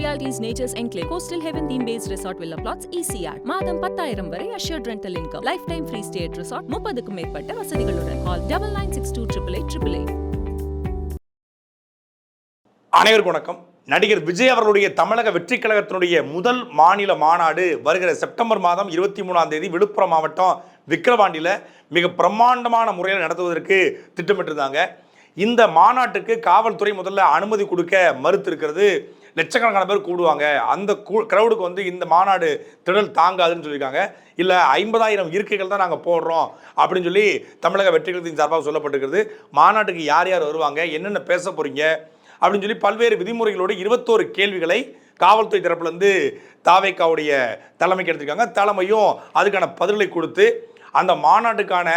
Realities nature's enclave coastal heaven theme based resort villa plots ECR மாதம் பத்தாயிரம் வரை assured rental income lifetime free at resort முப்பதுக்கும் மேற்பட்ட வசதிகளுடன். Call double nine six two triple eight triple eight. அனைவருக்கும் வணக்கம் நடிகர் விஜய் அவர்களுடைய தமிழக வெற்றி கழகத்தினுடைய முதல் மாநில மாநாடு வருகிற செப்டம்பர் மாதம் இருபத்தி மூணாம் தேதி விழுப்புரம் மாவட்டம் விக்கிரவாண்டியில் மிக பிரம்மாண்டமான முறையில் நடத்துவதற்கு திட்டமிட்டிருந்தாங்க இந்த மாநாட்டுக்கு காவல்துறை முதல்ல அனுமதி கொடுக்க மறுத்திருக்கிறது லட்சக்கணக்கான பேர் கூடுவாங்க. அந்த க்ரௌடுக்கு வந்து இந்த மாநாடு திடல் தாங்காதுன்னு சொல்லியிருக்காங்க. இல்லை ஐம்பதாயிரம் இருக்கைகள் தான் நாங்கள் போடுறோம் அப்படின்னு சொல்லி தமிழக வெற்றிகளத்தின் சார்பாக சொல்லப்பட்டிருக்கிறது. மாநாட்டுக்கு யார் யார் வருவாங்க? என்னென்ன பேச போகிறீங்க அப்படின்னு சொல்லி பல்வேறு விதிமுறைகளோடு இருபத்தோரு கேள்விகளை காவல்துறை தரப்புலேருந்து தாவேக்காவுடைய தலைமைக்கு எடுத்திருக்காங்க. தலைமையும் அதுக்கான பதில்களை கொடுத்து அந்த மாநாட்டுக்கான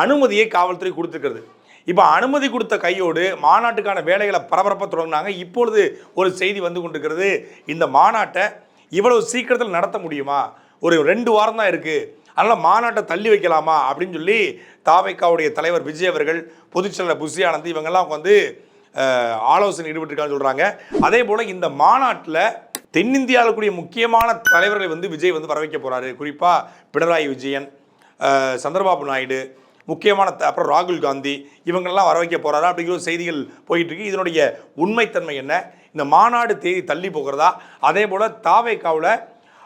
அனுமதியை காவல்துறை கொடுத்துருக்கிறது. இப்போ அனுமதி கொடுத்த கையோடு மாநாட்டுக்கான வேலைகளை பரபரப்பாக தொடங்கினாங்க. இப்பொழுது ஒரு செய்தி வந்து கொண்டிருக்கிறது. இந்த மாநாட்டை இவ்வளவு சீக்கிரத்தில் நடத்த முடியுமா? ஒரு ரெண்டு வாரம் தான் இருக்குது அதனால் மாநாட்டை தள்ளி வைக்கலாமா? அப்படின்னு சொல்லி தாவைக்காவுடைய தலைவர் விஜய் அவர்கள் பொதுச்செயலர் புசி ஆனந்த் இவங்கெல்லாம் வந்து ஆலோசனை ஈடுபட்டிருக்கான்னு சொல்கிறாங்க அதே போல் இந்த மாநாட்டில் தென்னிந்தியாவில் கூடிய முக்கியமான தலைவர்களை வந்து விஜய் வந்து வர வைக்க போகிறாரு குறிப்பாக பினராயி விஜயன் சந்திரபாபு நாயுடு முக்கியமான அப்புறம் ராகுல் காந்தி இவங்கெல்லாம் வர வைக்க போகிறாரா அப்படிங்கிற ஒரு செய்திகள் போயிட்டுருக்கு. இதனுடைய உண்மைத்தன்மை என்ன? இந்த மாநாடு தேதி தள்ளி போகிறதா? அதே போல் தாவேக்காவில்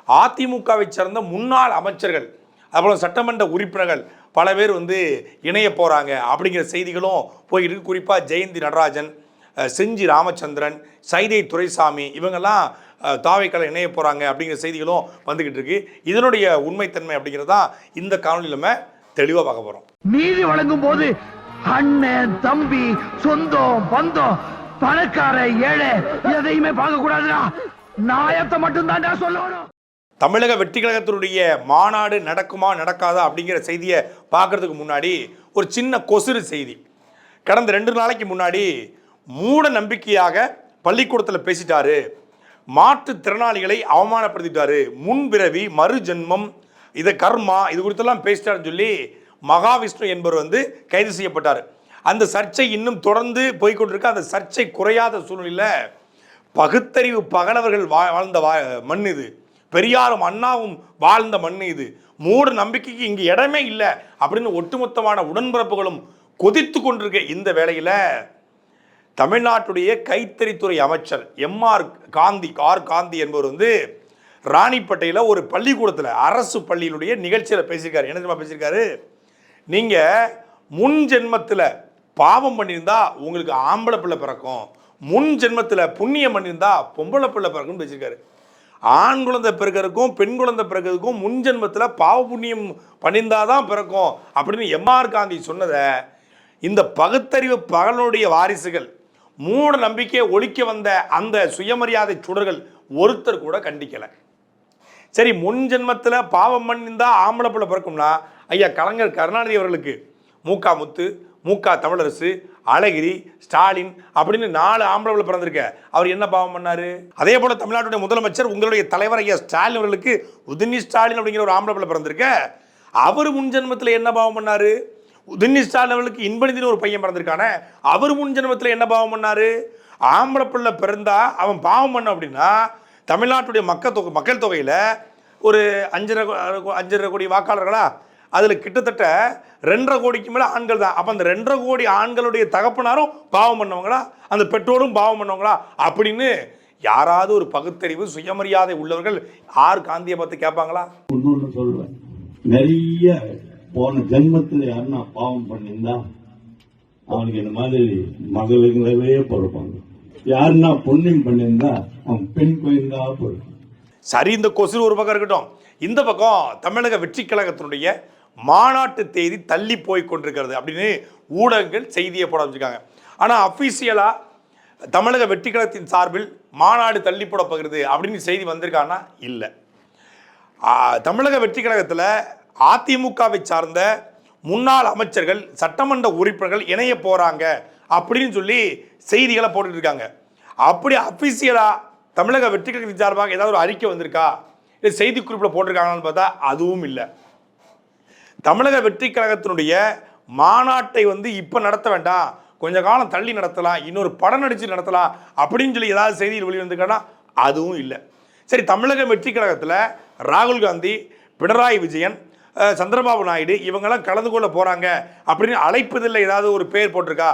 அதிமுகவை சேர்ந்த முன்னாள் அமைச்சர்கள் அதுபோல் சட்டமன்ற உறுப்பினர்கள் பல பேர் வந்து இணைய போகிறாங்க அப்படிங்கிற செய்திகளும் போயிட்டு இருக்கு குறிப்பாக ஜெயந்தி நடராஜன் செஞ்சி ராமச்சந்திரன் சைதை துரைசாமி இவங்கெல்லாம் அஹ், தாவைக்கால இணைய போகிறாங்க அப்படிங்கிற செய்திகளும் வந்துக்கிட்டு இருக்கு இதனுடைய உண்மைத்தன்மை அப்படிங்கிறது தான் இந்த காணொலியில் நம்ம தெளிவாக பார்க்க போகிறோம் நீதி வழங்கும் போது அண்ணன் தம்பி சொந்தம் பந்தம் பணக்கார ஏழை எதையுமே பார்க்க கூடாதுடா. நாயத்தை மட்டும் தான்டா சொல்லணும். தமிழக வெற்றி கழகத்தினுடைய மாநாடு நடக்குமா நடக்காதா அப்படிங்கிற செய்தியை பார்க்கறதுக்கு முன்னாடி ஒரு சின்ன கொசுறு செய்தி. கடந்த ரெண்டு நாளைக்கு முன்னாடி மூட நம்பிக்கையாக பள்ளிக்கூடத்தில் பேசிட்டாரு. மாற்றுத்திறனாளிகளை அவமானப்படுத்திட்டாரு. முன்பிறவி மறு ஜென்மம் இது கர்மா இது குறித்தெல்லாம் பேசிட்டாருன்னு சொல்லி மகாவிஷ்ணு என்பவர் வந்து கைது செய்யப்பட்டார். அந்த சர்ச்சை இன்னும் தொடர்ந்து போய்கொண்டிருக்க. அந்த சர்ச்சை குறையாத சூழ்நிலையில் பகுத்தறிவு பகலவர்கள் வா- வாழ்ந்த வா மண் இது. பெரியாரும் அண்ணாவும் வாழ்ந்த மண் இது. மூட நம்பிக்கைக்கு இங்கே இடமே இல்லை அப்படின்னு ஒட்டுமொத்தமான உடன்பிறப்புகளும் கொதித்து கொண்டிருக்க இந்த வேளையில் தமிழ்நாட்டுடைய கைத்தறித்துறை அமைச்சர் எம்ஆர் காந்தி ஆர் காந்தி என்பவர் வந்து ராணிப்பேட்டையில் ஒரு பள்ளிக்கூடத்தில் அரசு பள்ளியினுடைய நிகழ்ச்சியில் பேசியிருக்காரு. என்ன தெரியுமா பேசியிருக்காரு? நீங்கள் முன் ஜென்மத்தில் பாவம் பண்ணியிருந்தா உங்களுக்கு ஆம்பளை பிள்ளை பிறக்கும். முன் ஜென்மத்தில் புண்ணியம் பண்ணியிருந்தா பொம்பளை பிள்ளை பிறக்கும்னு பேசியிருக்காரு. ஆண் குழந்தை பிறக்கிறதுக்கும் பெண் குழந்தை பிறக்கிறதுக்கும் முன் ஜென்மத்தில் பாவ புண்ணியம் பண்ணியிருந்தாதான் பிறக்கும் அப்படின்னு எம்ஆர் காந்தி சொன்னதை இந்த பகுத்தறிவு பகலனுடைய வாரிசுகள் மூட நம்பிக்கையை ஒழிக்க வந்த அந்த சுயமரியாதை சுடர்கள் ஒருத்தர் கூட கண்டிக்கலை. சரி முன் ஜென்மத்தில் பாவம் பண்ணியிருந்தா ஆம்பளை பிள்ளை பிறக்கும்னா ஐயா கலைஞர் கருணாநிதி அவர்களுக்கு மூக்கா முத்து மூக்கா தமிழரசு அழகிரி ஸ்டாலின் அப்படின்னு நாலு ஆம்பளை பிள்ளை பிறந்திருக்க. அவர் என்ன பாவம் பண்ணார்? அதே போல் தமிழ்நாட்டுடைய முதலமைச்சர் உங்களுடைய தலைவர் ஐயா ஸ்டாலின் அவர்களுக்கு உதினி ஸ்டாலின் அப்படிங்கிற ஒரு ஆம்பளை பிள்ளை பிறந்திருக்க. அவர் முன் ஜென்மத்தில் என்ன பாவம் பண்ணாரு? உதினி ஸ்டாலின் அவர்களுக்கு இன்பநிதினு ஒரு பையன் பிறந்திருக்கானே. அவர் முன் ஜென்மத்தில் என்ன பாவம் பண்ணார்? ஆம்பளை பிள்ளை பிறந்தா அவன் பாவம் பண்ண அப்படின்னா தமிழ்நாட்டுடைய மக்கள் தொகை மக்கள் தொகையில் ஒரு அஞ்சரை அஞ்சரை கோடி வாக்காளர்களா? அதில் கிட்டத்தட்ட ரெண்டரை கோடிக்கு மேலே ஆண்கள் தான். அப்போ அந்த ரெண்டரை கோடி ஆண்களுடைய தகப்பனாரும் பாவம் பண்ணவங்களா? அந்த பெற்றோரும் பாவம் பண்ணவங்களா? அப்படின்னு யாராவது ஒரு பகுத்தறிவு சுயமரியாதை உள்ளவர்கள் ஆர் காந்தியை பார்த்து கேட்பாங்களா? ஒன்று சொல்லுவேன் நிறைய போன ஜென்மத்தில் யாருன்னா பாவம் பண்ணியிருந்தா அவனுக்கு இந்த மாதிரி மகளுங்களவே பிறப்பாங்க. யாருன்னா புண்ணியம் பண்ணியிருந்தா பெண் சரி இந்த கொசு ஒரு பக்கம் இருக்கட்டும். இந்த பக்கம் தமிழக வெற்றி கழகத்தினுடைய மாநாட்டு தேதி தள்ளி போய் கொண்டிருக்கிறது அப்படின்னு ஊடகங்கள் செய்தியை போட வச்சிருக்காங்க ஆனால் அஃபீஷியலாக தமிழக வெற்றி கழகத்தின் சார்பில் மாநாடு தள்ளி போட போகிறது அப்படின்னு செய்தி வந்திருக்கான்னா இல்லை. தமிழக வெற்றி கழகத்தில் அதிமுகவை சார்ந்த முன்னாள் அமைச்சர்கள் சட்டமன்ற உறுப்பினர்கள் இணைய போகிறாங்க அப்படின்னு சொல்லி செய்திகளை போட்டுட்டு இருக்காங்க. அப்படி அஃபிஷியலாக தமிழக வெற்றி கழகத்தின் சார்பாக ஏதாவது ஒரு அறிக்கை வந்திருக்கா? இல்லை செய்தி குறிப்பில் போட்டிருக்காங்கன்னு பார்த்தா அதுவும் இல்லை. தமிழக வெற்றி கழகத்தினுடைய மாநாட்டை வந்து இப்போ நடத்த வேண்டாம். கொஞ்ச காலம் தள்ளி நடத்தலாம். இன்னொரு படம் நடிச்சு நடத்தலாம் அப்படின்னு சொல்லி ஏதாவது செய்தியில் வெளிவந்திருக்கானா அதுவும் இல்லை. சரி தமிழக வெற்றி கழகத்தில் ராகுல் காந்தி பினராயி விஜயன் சந்திரபாபு நாயுடு இவங்கெல்லாம் கலந்து கொள்ள போகிறாங்க அப்படின்னு அழைப்பதில் ஏதாவது ஒரு பேர் போட்டிருக்கா?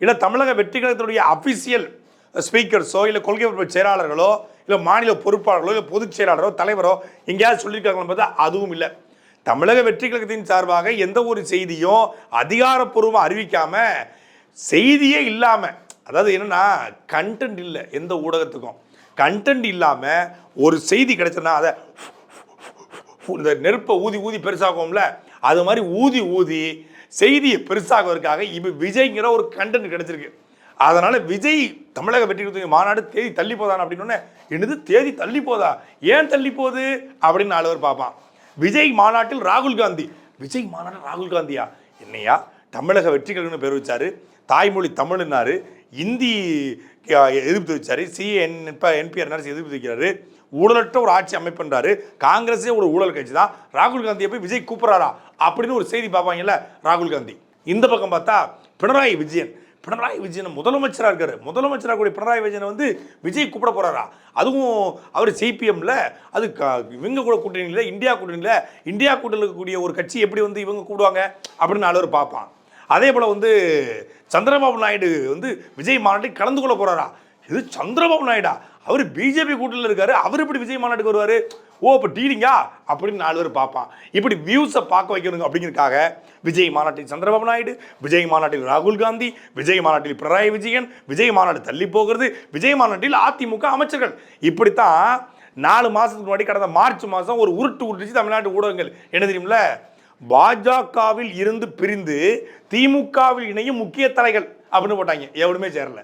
இல்லை தமிழக வெற்றி கழகத்தினுடைய அஃபிஷியல் ஸ்பீக்கர்ஸோ இல்லை கொள்கை பொறுப்பு செயலாளர்களோ இல்லை மாநில பொறுப்பாளர்களோ இல்லை பொதுச் செயலாளரோ தலைவரோ எங்கேயாவது சொல்லியிருக்காங்கன்னு பார்த்தா அதுவும் இல்லை. தமிழக வெற்றி கழகத்தின் சார்பாக எந்த ஒரு செய்தியும் அதிகாரப்பூர்வமாக அறிவிக்காமல் செய்தியே இல்லாமல் அதாவது என்னன்னா கண்டென்ட் இல்லை எந்த ஊடகத்துக்கும். கண்டென்ட் இல்லாமல் ஒரு செய்தி கிடைச்சதுன்னா அதை இந்த நெருப்பை ஊதி ஊதி பெருசாகும்ல அது மாதிரி ஊதி ஊதி செய்தியை பெருசாகுவதற்காக இப்போ விஜய்ங்கிற ஒரு கண்டென்ட் கிடைச்சிருக்கு. அதனால் விஜய் தமிழக வெற்றி மாநாடு தேதி தள்ளி போதான் அப்படின்னு என்னது தேதி தள்ளி போதா? ஏன் தள்ளி போகுது? அப்படின்னு நாலு பேர் பார்ப்பான். விஜய் மாநாட்டில் ராகுல் காந்தி. விஜய் மாநாட்டில் ராகுல் காந்தியா? என்னையா? தமிழக வெற்றி கழகம்னு பேர் வச்சாரு. தாய்மொழி தமிழ்னாரு. இந்தி எதிர்ப்பு வச்சாரு சிஎன் இப்போ என்பிஆர் நரசு எதிர்ப்பு வைக்கிறாரு ஊழலற்ற ஒரு ஆட்சி அமைப்புன்றாரு. காங்கிரஸே ஒரு ஊழல் கட்சி தான். ராகுல் காந்தியை போய் விஜய் கூப்பிட்றாரா? அப்படின்னு ஒரு செய்தி பார்ப்பாங்கல்ல ராகுல் காந்தி. இந்த பக்கம் பார்த்தா பினராயி விஜயன். பினராயி விஜயன் முதலமைச்சராக இருக்கார். முதலமைச்சராக கூடிய பினராயி விஜயனை வந்து விஜய் கூப்பிட போகிறாரா அதுவும் அவர் சிபிஎம்ல அது க- இவங்க கூட கூட்டணியில் இந்தியா கூட்டணியில் இந்தியா கூட்டணியில் இருக்கக்கூடிய ஒரு கட்சி எப்படி வந்து இவங்க கூடுவாங்க அப்படின்னு நாலு பேர் பார்ப்பான். அதே போல் வந்து சந்திரபாபு நாயுடு வந்து விஜய் மாநாட்டில் கலந்து கொள்ள போகிறாரா இது சந்திரபாபு நாயுடா. அவர் பிஜேபி கூட்டணியில் இருக்காரு. அவர் எப்படி விஜய் மாநாட்டுக்கு வருவார்? ஓ இப்போ டீலிங்கா? அப்படின்னு நாலு பேர் பார்ப்பான். இப்படி வியூஸை பார்க்க வைக்கணுங்க அப்படிங்கிறதுக்காக விஜய் மாநாட்டில் சந்திரபாபு நாயுடு விஜய் மாநாட்டில் ராகுல் காந்தி விஜய் மாநாட்டில் பினராயி விஜயன் விஜய் மாநாடு தள்ளி போகிறது விஜய் மாநாட்டில் அதிமுக அமைச்சர்கள். இப்படித்தான் நாலு மாதத்துக்கு முன்னாடி கடந்த மார்ச் மாதம் ஒரு உருட்டு உருட்டுச்சு தமிழ்நாட்டு ஊடகங்கள். என்ன தெரியுமில்ல? பாஜகவில் இருந்து பிரிந்து திமுகவில் இணையும் முக்கிய தலைகள் அப்படின்னு போட்டாங்க. எவனுமே சேரலை.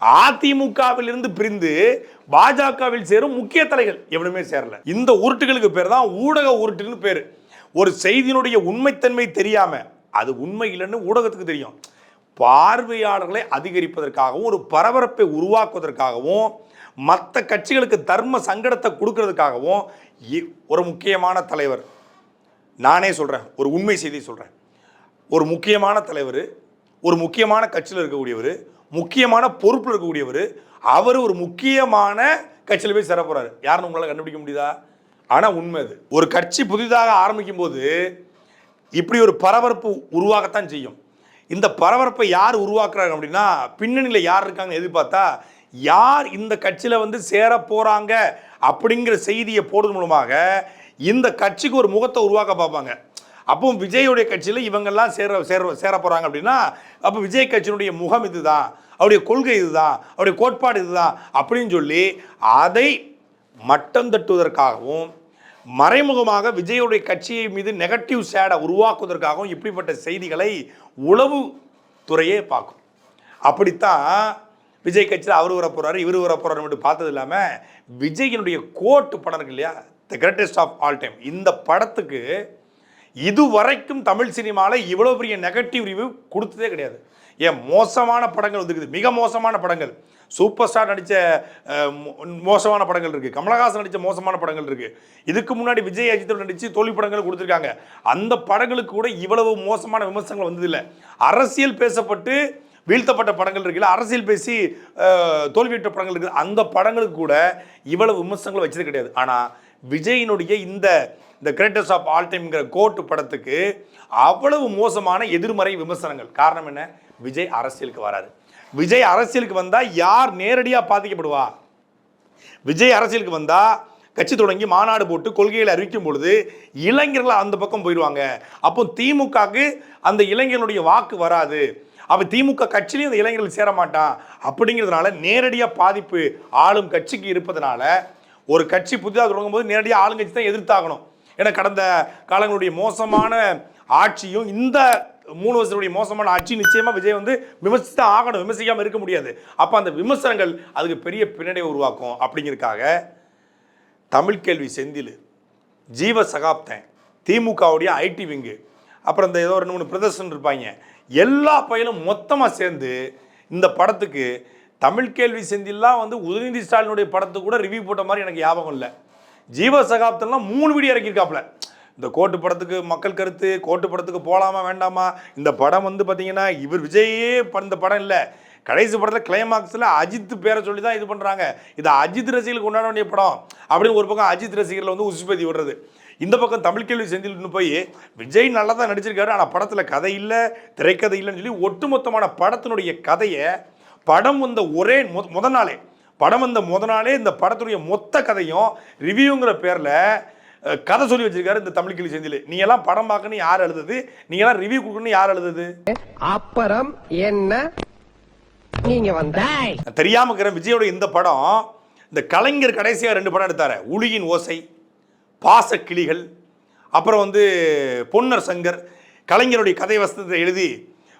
அதிமுகவில் இருந்து பிரிந்து பாஜகவில் சேரும் முக்கிய தலைகள் எவனுமே சேரல. இந்த உருட்டுகளுக்கு பேர் தான் ஊடக உருட்டுன்னு பேர். ஒரு செய்தியினுடைய உண்மைத்தன்மை தெரியாம அது உண்மை இல்லைன்னு ஊடகத்துக்கு தெரியும். பார்வையாளர்களை அதிகரிப்பதற்காகவும் ஒரு பரபரப்பை உருவாக்குவதற்காகவும் மற்ற கட்சிகளுக்கு தர்ம சங்கடத்தை கொடுக்கறதுக்காகவும் இ- ஒரு முக்கியமான தலைவர். நானே சொல்கிறேன் ஒரு உண்மை செய்தி சொல்கிறேன் ஒரு முக்கியமான தலைவர் ஒரு முக்கியமான கட்சியில் இருக்கக்கூடியவர் முக்கியமான பொறுப்பில் இருக்கக்கூடியவர் அவர் ஒரு முக்கியமான கட்சியில் போய் சேர போகிறாரு யாருன்னு உங்களால் கண்டுபிடிக்க முடியுதா? ஆனால் உண்மை அது. ஒரு கட்சி புதிதாக ஆரம்பிக்கும் போது இப்படி ஒரு பரபரப்பு உருவாகத்தான் செய்யும். இந்த பரபரப்பை யார் உருவாக்குறாங்க அப்படின்னா பின்னணியில் யார் இருக்காங்கன்னு எதிர்பார்த்தா யார் இந்த கட்சியில் வந்து சேர போகிறாங்க அப்படிங்கிற செய்தியை போடுறது மூலமாக இந்த கட்சிக்கு ஒரு முகத்தை உருவாக்க பார்ப்பாங்க. அப்போ விஜயுடைய கட்சியில் இவங்கெல்லாம் சேர சேர சேர போகிறாங்க அப்படின்னா அப்போ விஜய் கட்சியினுடைய முகம் இதுதான் அவருடைய கொள்கை இதுதான் அவருடைய கோட்பாடு இதுதான் அப்படின்னு சொல்லி அதை மட்டம் தட்டுவதற்காகவும் மறைமுகமாக விஜயுடைய கட்சியை மீது நெகட்டிவ் சேடை உருவாக்குவதற்காகவும் இப்படிப்பட்ட செய்திகளை உளவு துறையே பார்க்கும். அப்படித்தான் விஜய் கட்சியில் அவர் வர போகிறாரு இவர் வர போகிறாரு மட்டும் பார்த்தது இல்லாமல் விஜயினுடைய கோட்டு படம் இருக்கு இல்லையா? The greatest of all time இந்த படத்துக்கு இதுவரைக்கும் தமிழ் சினிமாவில் இவ்வளோ பெரிய நெகட்டிவ் ரிவ்யூ கொடுத்ததே கிடையாது. ஏன் மோசமான படங்கள் வந்துருக்குது. மிக மோசமான படங்கள். சூப்பர் ஸ்டார் நடித்த மோசமான படங்கள் இருக்குது கமலஹாசன் நடித்த மோசமான படங்கள் இருக்குது இதுக்கு முன்னாடி விஜய் அஜித் நடித்து தோல்வி படங்கள் கொடுத்துருக்காங்க. அந்த படங்களுக்கு கூட இவ்வளவு மோசமான விமர்சனங்கள் வந்ததில்லை. அரசியல் பேசப்பட்டு வீழ்த்தப்பட்ட படங்கள் இருக்குல்ல அரசியல் பேசி அஹ், தோல்வியுற்ற படங்கள் இருக்குது. அந்த படங்களுக்கு கூட இவ்வளவு விமர்சனங்கள் வச்சது கிடையாது. ஆனால் விஜயினுடைய இந்த இந்த கிரேட்டஸ்ட் ஆஃப் ஆல் டைம்ங்கிற கோட்டு படத்துக்கு அவ்வளவு மோசமான எதிர்மறை விமர்சனங்கள். காரணம் என்ன? விஜய் அரசியலுக்கு வராரு. விஜய் அரசியலுக்கு வந்தால் யார் நேரடியாக பாதிக்கப்படுவா? விஜய் அரசியலுக்கு வந்தால் கட்சி தொடங்கி மாநாடு போட்டு கொள்கைகளை அறிவிக்கும் பொழுது இளைஞர்கள் அந்த பக்கம் போயிடுவாங்க அப்போ திமுகக்கு அந்த இளைஞர்களுடைய வாக்கு வராது. அப்போ திமுக கட்சியிலையும் அந்த இளைஞர்கள் சேர மாட்டான். அப்படிங்கிறதுனால நேரடியாக பாதிப்பு ஆளும் கட்சிக்கு இருப்பதனால ஒரு கட்சி புதிதாக தொடங்கும் போது நேரடியாக ஆளுங்கட்சி தான் எதிர்த்தாகணும். ஏன்னா கடந்த காலங்களுடைய மோசமான ஆட்சியும் இந்த மூணு வருஷத்துடைய மோசமான ஆட்சி நிச்சயமாக விஜய் வந்து விமர்சித்து ஆகணும் விமர்சிக்காமல் இருக்க முடியாது. அப்போ அந்த விமர்சனங்கள் அதுக்கு பெரிய பின்னடைவை உருவாக்கும் அப்படிங்கிறதுக்காக தமிழ் கேள்வி செந்தில் ஜீவ சகாப்தன் திமுகவுடைய ஐடி விங்கு அப்புறம் இந்த ஏதோ ரெண்டு மூணு பிரதர்ஷன் இருப்பாங்க எல்லா பயிலும் மொத்தமாக சேர்ந்து இந்த படத்துக்கு தமிழ் கேள்வி செந்தில்லாம் வந்து உதயநிதி ஸ்டாலினுடைய படத்துக்கு கூட ரிவ்யூ போட்ட மாதிரி எனக்கு ஞாபகம் இல்லை. ஜீவ சகாப்தம்லாம் மூணு வீடியோ இறக்கியிருக்காப்புல இந்த கோட்டு படத்துக்கு மக்கள் கருத்து கோட்டு படத்துக்கு போகலாமா வேண்டாமா? இந்த படம் வந்து பார்த்தீங்கன்னா இவர் விஜயே இந்த படம் இல்லை. கடைசி படத்தில் கிளைமாக்ஸில் அஜித் பேரை சொல்லி தான் இது பண்ணுறாங்க இது அஜித் ரசிகர்களுக்கு கொண்டாட வேண்டிய படம். அப்படின்னு ஒரு பக்கம் அஜித் ரசிகர்களை வந்து உசுப்பதி விடுறது. இந்த பக்கம் தமிழ் கேள்வி செந்தில்னு போய் விஜய் நல்லா தான் நடிச்சிருக்காரு ஆனால் படத்தில் கதை இல்லை திரைக்கதை இல்லைன்னு சொல்லி ஒட்டுமொத்தமான படத்தினுடைய கதையை படம் வந்த ஒரே மு முத நாளே படம் வந்த முத நாளே இந்த படத்துடைய மொத்த கதையும் ரிவ்யூங்கிற பேரில் கதை சொல்லி வச்சிருக்காரு இந்த தமிழ் கேள்வி செந்தில். நீ எல்லாம் படம் பார்க்கணும் யார் எழுதுது? நீங்க எல்லாம் ரிவ்யூ கொடுக்கணும் யார் எழுதுது? அப்புறம் என்ன? நீங்க வந்த. தெரியாம இருக்கிற விஜயோட இந்த படம் இந்த கலைஞர் கடைசியாக ரெண்டு படம் எடுத்தாரு. உளியின் ஓசை பாசக்கிளிகள் அப்புறம் வந்து பொன்னர் சங்கர் கலைஞருடைய கதை வசனத்தை எழுதி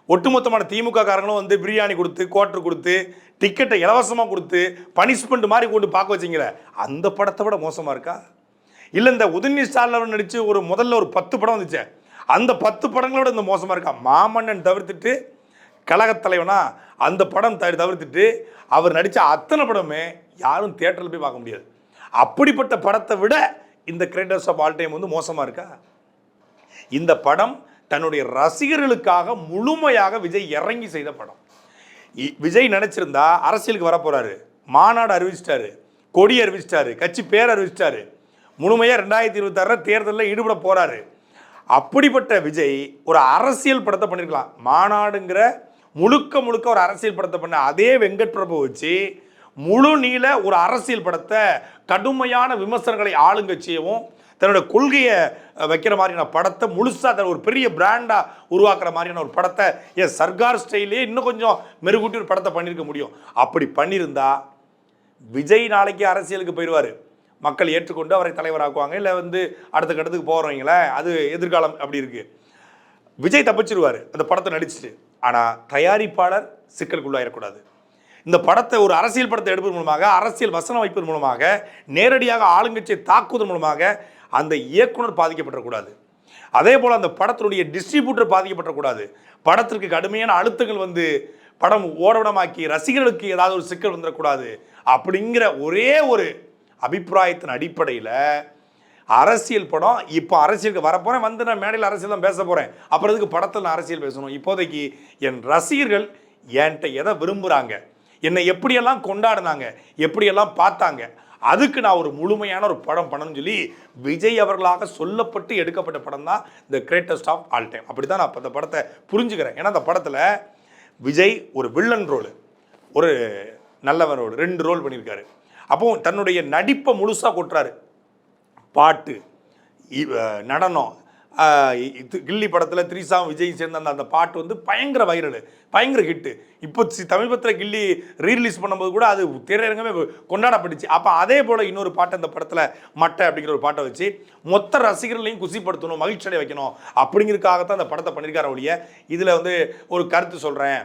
ஒட்டுமொத்தமான திமுக காரங்களும் வந்து பிரியாணி கொடுத்து குவார்டர் கொடுத்து டிக்கெட்டை இலவசமாக கொடுத்து பனிஷ்மெண்ட் மாதிரி கொண்டு பார்க்க வச்சிங்களே அந்த படத்தை விட மோசமாக இருக்கா? இல்லை இந்த உதயநிதி ஸ்டாலின் நடித்து ஒரு முதல்ல ஒரு பத்து படம் வந்துச்சே அந்த பத்து படங்களோட இந்த மோசமாக இருக்கா? மாமன்னன் தவிர்த்துட்டு கழகத் தலைவனா அந்த படம் த தவிர்த்துட்டு அவர் நடித்த அத்தனை படமே யாரும் தியேட்டரில் போய் பார்க்க முடியாது. அப்படிப்பட்ட படத்தை விட இந்த கிரேட்டர்ஸ் ஆஃப் ஆல் டைம் வந்து மோசமாக இருக்கா? இந்த படம் தன்னுடைய ரசிகர்களுக்காக முழுமையாக விஜய் இறங்கி செய்த படம். விஜய் நினச்சிருந்தா அரசியலுக்கு வரப்போகிறாரு மாநாடு அறிவிச்சிட்டாரு. கொடி அறிவிச்சிட்டாரு. கட்சி பேர் அறிவிச்சிட்டாரு. முழுமையாக ரெண்டாயிரத்தி இருபத்தாறில் தேர்தலில் ஈடுபட போகிறாரு அப்படிப்பட்ட விஜய் ஒரு அரசியல் படத்தை பண்ணியிருக்கலாம் மாநாடுங்கிற முழுக்க முழுக்க ஒரு அரசியல் படத்தை பண்ண அதே வெங்கட் பிரபு வச்சு முழு நீள ஒரு அரசியல் படத்தை கடுமையான விமர்சனங்களை ஆளுங்கட்சியவும் தன்னோட கொள்கையை வைக்கிற மாதிரியான படத்தை முழுசாக தன் ஒரு பெரிய பிராண்டாக உருவாக்குற மாதிரியான ஒரு படத்தை என் சர்க்கார் ஸ்டைலே இன்னும் கொஞ்சம் மெருகூட்டி ஒரு படத்தை பண்ணியிருக்க முடியும். அப்படி பண்ணியிருந்தா விஜய் நாளைக்கு அரசியலுக்கு போயிடுவார். மக்கள் ஏற்றுக்கொண்டு அவரை தலைவராக்குவாங்க. இல்லை வந்து அடுத்த கட்டத்துக்கு போகிறவங்களே அது எதிர்காலம் அப்படி இருக்குது விஜய் தப்பிச்சிருவார். அந்த படத்தை நடிச்சுட்டு. ஆனால் தயாரிப்பாளர் சிக்கலுக்குள்ளாயிடக்கூடாது. இந்த படத்தை ஒரு அரசியல் படத்தை எடுப்பதன் மூலமாக அரசியல் வசனம் வைப்பதன் மூலமாக நேரடியாக ஆளுங்கட்சியை தாக்குவதன் மூலமாக அந்த இயக்குனர் பாதிக்கப்படக்கூடாது. அதே போல் அந்த படத்தினுடைய டிஸ்ட்ரிபியூட்டர் பாதிக்கப்படக்கூடாது. படத்திற்கு கடுமையான அழுத்தங்கள் வந்து படம் ஓடவிடமாக்கி ரசிகர்களுக்கு ஏதாவது ஒரு சிக்கல் வந்துடக்கூடாது அப்படிங்கிற ஒரே ஒரு அபிப்பிராயத்தின் அடிப்படையில் அரசியல் படம் இப்போ அரசியலுக்கு வரப்போகிறேன் வந்து நான் மேடையில் அரசியல் தான் பேச போகிறேன் அப்புறம் இதுக்கு படத்தில் நான் அரசியல் பேசணும்? இப்போதைக்கு என் ரசிகர்கள் என்கிட்ட எதை விரும்புகிறாங்க என்னை எப்படியெல்லாம் கொண்டாடினாங்க? எப்படியெல்லாம் பார்த்தாங்க? அதுக்கு நான் ஒரு முழுமையான ஒரு படம் பண்ணணும்னு சொல்லி விஜய் அவர்களாக சொல்லப்பட்டு எடுக்கப்பட்ட படம் தான் the greatest of all time அப்படி தான் நான் அந்த படத்தை புரிஞ்சுக்கிறேன். ஏன்னா அந்த படத்தில் விஜய் ஒரு வில்லன் ரோல் ஒரு நல்லவன் ரோல் ரெண்டு ரோல் பண்ணியிருக்காரு. அப்போ தன்னுடைய நடிப்பை முழுசாக கொட்டுறாரு. பாட்டு நடனம் கில்லி படத்தில் த்ரீசாம் விஜய் சேர்ந்த அந்த அந்த பாட்டு வந்து பயங்கர வைரல் பயங்கர ஹிட்டு இப்போ சி- சமீபத்தில் கில்லி ரீரிலீஸ் பண்ணும்போது கூட அது திரையரங்கமே கொண்டாடப்பட்டுச்சு. அப்போ அதே போல் இன்னொரு பாட்டு அந்த படத்தில் மட்டை அப்படிங்கிற ஒரு பாட்டை வச்சு மொத்த ரசிகர்களையும் குசிப்படுத்தணும் மகிழ்ச்சி அடைய வைக்கணும் அப்படிங்கிறதுக்காகத்தான் அந்த படத்தை பண்ணியிருக்காரு ஒழிய. இதில் வந்து ஒரு கருத்து சொல்கிறேன்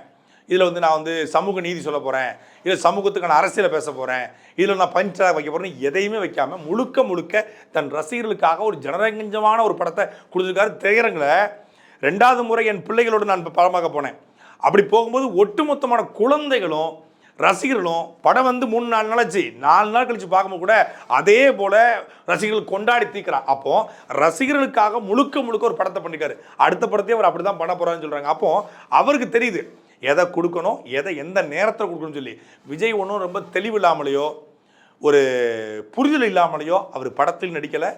இதில் வந்து நான் வந்து சமூக நீதி சொல்ல போகிறேன் இல்லை சமூகத்துக்கான அரசியலை பேச போகிறேன் இதில் நான் பஞ்சாக வைக்க போகிறேன் எதையுமே வைக்காமல் முழுக்க முழுக்க தன் ரசிகர்களுக்காக ஒரு ஜனரஞ்சமான ஒரு படத்தை கொடுத்துருக்காரு திரையரங்கில். ரெண்டாவது முறை என் பிள்ளைகளோடு நான் படமாக போனேன். அப்படி போகும்போது ஒட்டுமொத்தமான குழந்தைகளும் ரசிகர்களும் படம் வந்து மூணு நாலு நாள் ஆச்சு. நாலு நாள் கழித்து பார்க்கும்போது கூட அதே போல் ரசிகர்கள் கொண்டாடி தீக்கிறான் அப்போ ரசிகர்களுக்காக முழுக்க முழுக்க ஒரு படத்தை பண்ணிருக்காரு. அடுத்த படத்தையும் அவர் அப்படி தான் பண்ண போகிறான்னு சொல்கிறாங்க அப்போ அவருக்கு தெரியுது. எதை கொடுக்கணும் எதை எந்த நேரத்தில் கொடுக்கணும்னு சொல்லி. விஜய் ஒன்றும் ரொம்ப தெளிவு இல்லாமலையோ ஒரு புரிதல் இல்லாமலையோ அவர் படத்தில் நடிக்கலை.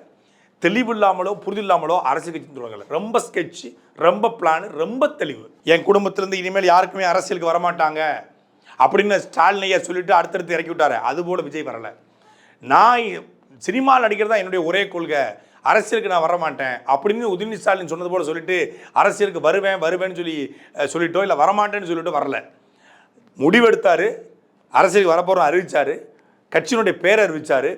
தெளிவு இல்லாமலோ புரிதல் இல்லாமலோ அரசியல் கட்சி சொல்லுவாங்கல்ல. ரொம்ப ஸ்கெட்ச் ரொம்ப பிளான் ரொம்ப தெளிவு. என் குடும்பத்திலேருந்து இனிமேல் யாருக்குமே அரசியலுக்கு வரமாட்டாங்க அப்படின்னு ஸ்டாலினையை சொல்லிட்டு அடுத்தடுத்து இறக்கி விட்டாரு. அதுபோல் விஜய் வரலை. நான் சினிமாவில் நடிக்கிறது தான் என்னுடைய ஒரே கொள்கை. அரசியலுக்கு நான் வரமாட்டேன் அப்படின்னு உதயநிதி ஸ்டாலின் சொன்னது போல சொல்லிட்டு அரசியலுக்கு வருவேன் வருவேன்னு சொல்லி சொல்லிட்டோ இல்லை வரமாட்டேன்னு சொல்லிட்டு வரல. முடிவெடுத்தார். அரசியலுக்கு வரப்போகிறோம் அறிவிச்சாரு. கட்சியினுடைய பேர் அறிவித்தார்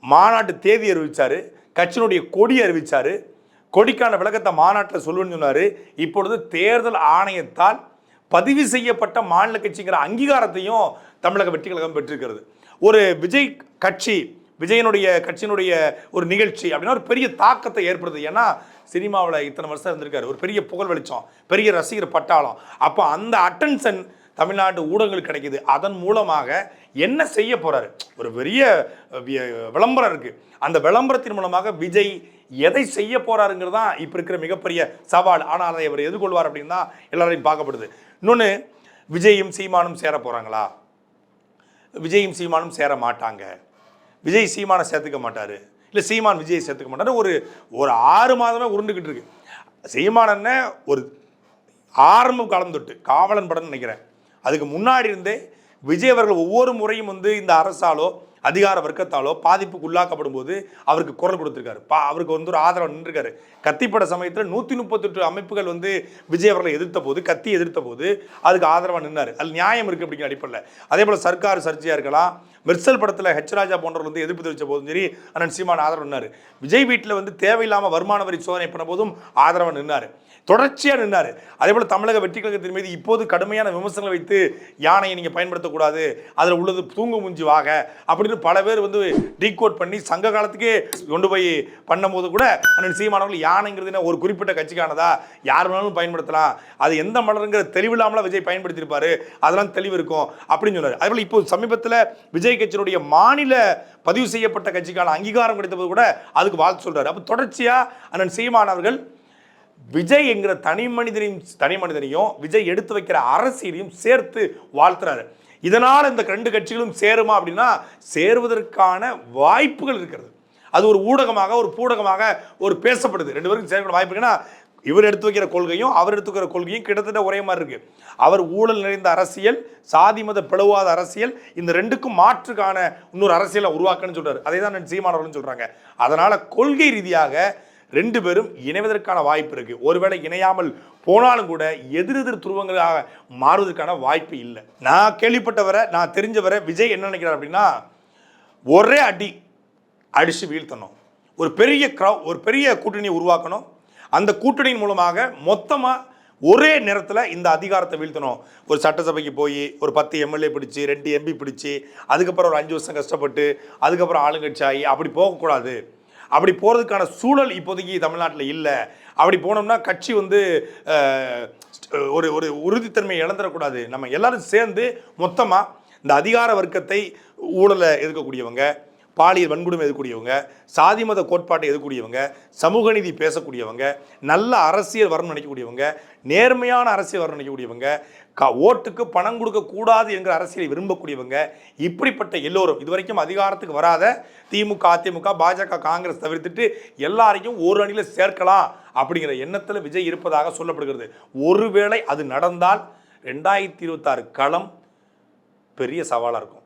மாநாட்டு தேதி அறிவித்தார் கட்சியினுடைய கொடி அறிவித்தார் கொடிக்கான விளக்கத்தை மாநாட்டில் சொல்லுவேன்னு சொன்னார். இப்பொழுது தேர்தல் ஆணையத்தால் பதிவு செய்யப்பட்ட மாநில கட்சிங்கிற அங்கீகாரத்தையும் தமிழக வெற்றி கழகம் பெற்றிருக்கிறது. ஒரு விஜய் கட்சி விஜயனுடைய கட்சியினுடைய ஒரு நிகழ்ச்சி அப்படின்னா ஒரு பெரிய தாக்கத்தை ஏற்படுது. ஏன்னா சினிமாவில் இத்தனை வருஷம் இருந்திருக்காரு. ஒரு பெரிய புகழ் வெளிச்சம் பெரிய ரசிகர் பட்டாளம். அப்போ அந்த அட்டென்ஷன் தமிழ்நாட்டு ஊடகங்கள் கிடைக்கிது. அதன் மூலமாக என்ன செய்ய போகிறாரு ஒரு பெரிய விளம்பரம் இருக்குது அந்த விளம்பரத்தின் மூலமாக விஜய் எதை செய்ய போகிறாருங்கிறது தான் இப்போ இருக்கிற மிகப்பெரிய சவால். ஆனால் அதை அவர் எதிர்கொள்வார் அப்படின்னு தான் எல்லாரையும் பார்க்கப்படுது. இன்னொன்று விஜயும் சீமானும் சேர போகிறாங்களா விஜயும் சீமானும் சேர மாட்டாங்க விஜய் சீமானை சேர்த்துக்க மாட்டார். இல்லை சீமான் விஜயை சேர்த்துக்க மாட்டார். ஒரு ஒரு ஆறு மாதமே உருண்டுக்கிட்டு இருக்கு. சீமான ஒரு ஆரம்ப காலம் தொட்டு காவலன் படம்னு நினைக்கிறேன். அதுக்கு முன்னாடி இருந்தே விஜய் அவர்கள் ஒவ்வொரு முறையும் வந்து இந்த அரசாலோ அதிகார வர்க்கத்தாலோ பாதிப்புக்கு உள்ளாக்கப்படும் போது அவருக்கு குரல் கொடுத்துருக்காரு. பா அவருக்கு வந்து ஒரு ஆதரவு நின்றுருக்காரு. கத்திப்பட சமயத்தில் நூற்றி முப்பத்தெட்டு அமைப்புகள் வந்து விஜய் அவர்களை எதிர்த்த போது கத்தி எதிர்த்த போது அதுக்கு ஆதரவாக நின்னார். அது நியாயம் இருக்குது அப்படிங்கிற அடிப்படையில். அதே போல் சர்க்கார் சர்ச்சையாக இருக்கலாம். மெர்சல் படத்தில் ஹெச் ராஜா போன்றவர் வந்து எதிர்ப்பு தெரிவித்த போதும் சரி அண்ணன் சீமான் ஆதரவு நின்னார். விஜய் வீட்டில் வந்து தேவையில்லாமல் வருமான வரி சோதனை பண்ண போதும் ஆதரவாக நின்னார். தொடர்ச்சியாக நின்னார். அதே போல் தமிழக வெற்றி கழகத்தின் மீது இப்போது கடுமையான விமர்சனங்களை வைத்து யானையை நீங்கள் பயன்படுத்தக்கூடாது அதில் உள்ளது தூங்கு முஞ்சி வாக அப்படின்னு பல பேர் வந்து டீகோட் பண்ணி சங்க காலத்துக்கே கொண்டு போய் பண்ணும்போது கூட அண்ணன் சீமானவர்கள் யானைங்கிறது என்ன ஒரு குறிப்பிட்ட கட்சிக்கானதா? யார் வேணாலும் பயன்படுத்தலாம். அது எந்த மலருங்கிற தெளிவில்லாமல் விஜய் பயன்படுத்தியிருப்பார்? அதெல்லாம் தெளிவு இருக்கும் அப்படின்னு சொன்னார். அதே போல் இப்போ சமீபத்தில் விஜய் கட்சியினுடைய மாநில பதிவு செய்யப்பட்ட கட்சிக்கான அங்கீகாரம் கிடைத்தபோது கூட அதுக்கு வாழ்த்து சொல்றாரு. அப்போ தொடர்ச்சியாக அண்ணன் சீமான் அவர்கள் விஜய் என்கிற தனி மனிதனையும் தனி மனிதனையும் விஜய் எடுத்து வைக்கிற அரசியலையும் சேர்த்து வாழ்த்துறாரு. இதனால் இந்த ரெண்டு கட்சிகளும் சேருமா அப்படின்னா சேருவதற்கான வாய்ப்புகள் இருக்கிறது. அது ஒரு ஊடகமாக ஒரு பூடகமாக ஒரு பேசப்படுது. ரெண்டு பேருக்கும் சேரக்கூடிய வாய்ப்பு இருக்குன்னா இவர் எடுத்து வைக்கிற கொள்கையும் அவர் எடுத்து வைக்கிற கொள்கையும் கிட்டத்தட்ட ஒரே மாதிரி இருக்கு. அவர் ஊழல் நிறைந்த அரசியல் சாதி மத பிளவாத அரசியல் இந்த ரெண்டுக்கும் மாற்றுக்கான இன்னொரு அரசியலை உருவாக்கணும்னு சொல்றாரு. அதே தான் சீமானவர்கள் சொல்றாங்க. அதனால கொள்கை ரீதியாக ரெண்டு பேரும் இணைவதற்கான வாய்ப்பு இருக்கு. ஒருவேளை இணையாமல் போனாலும் கூட எதிர் எதிர் துருவங்களாக மாறுவதற்கான வாய்ப்பு இல்லை. நான் கேள்விப்பட்டவரை நான் தெரிஞ்சவரை விஜய் என்ன நினைக்கிறார் அப்படின்னா ஒரே அடி அடிச்சு வீழ்த்தணும். ஒரு பெரிய க்ரௌ ஒரு பெரிய கூட்டணியை உருவாக்கணும். அந்த கூட்டணியின் மூலமாக மொத்தமாக ஒரே நேரத்தில் இந்த அதிகாரத்தை வீழ்த்தணும். ஒரு சட்டசபைக்கு போய் ஒரு பத்து எம்எல்ஏ பிடிச்சி ரெண்டு எம்பி பிடிச்சி அதுக்கப்புறம் ஒரு அஞ்சு வருஷம் கஷ்டப்பட்டு அதுக்கப்புறம் ஆளுங்கட்சி ஆகி அப்படி போகக்கூடாது. அப்படி போகிறதுக்கான சூழல் இப்போதைக்கு தமிழ்நாட்டில் இல்லை. அப்படி போனோம்னா கட்சி வந்து ஒரு ஒரு உறுதித்தன்மையை இழந்துடக்கூடாது. நம்ம எல்லாரும் சேர்ந்து மொத்தமாக இந்த அதிகார வர்க்கத்தை ஊழலை எதிர்க்கக்கூடியவங்க பாலியல் வன்கொடுமை எதுக்கூடியவங்க சாதி மத கோட்பாட்டை எதிர்க்கக்கூடியவங்க சமூக நீதி பேசக்கூடியவங்க நல்ல அரசியல் வரணும் நினைக்கக்கூடியவங்க நேர்மையான அரசியல் வரணும் நினைக்கக்கூடியவங்க க ஓட்டுக்கு பணம் கொடுக்கக்கூடாது என்கிற அரசியலை விரும்பக்கூடியவங்க இப்படிப்பட்ட எல்லோரும் இதுவரைக்கும் அதிகாரத்துக்கு வராத திமுக அதிமுக பாஜக காங்கிரஸ் தவிர்த்துட்டு எல்லாரையும் ஒரு அணியில் சேர்க்கலாம் அப்படிங்கிற எண்ணத்தில் விஜய் இருப்பதாக சொல்லப்படுகிறது. ஒருவேளை அது நடந்தால் ரெண்டாயிரத்தி இருபத்தாறு களம் பெரிய சவாலாக இருக்கும்.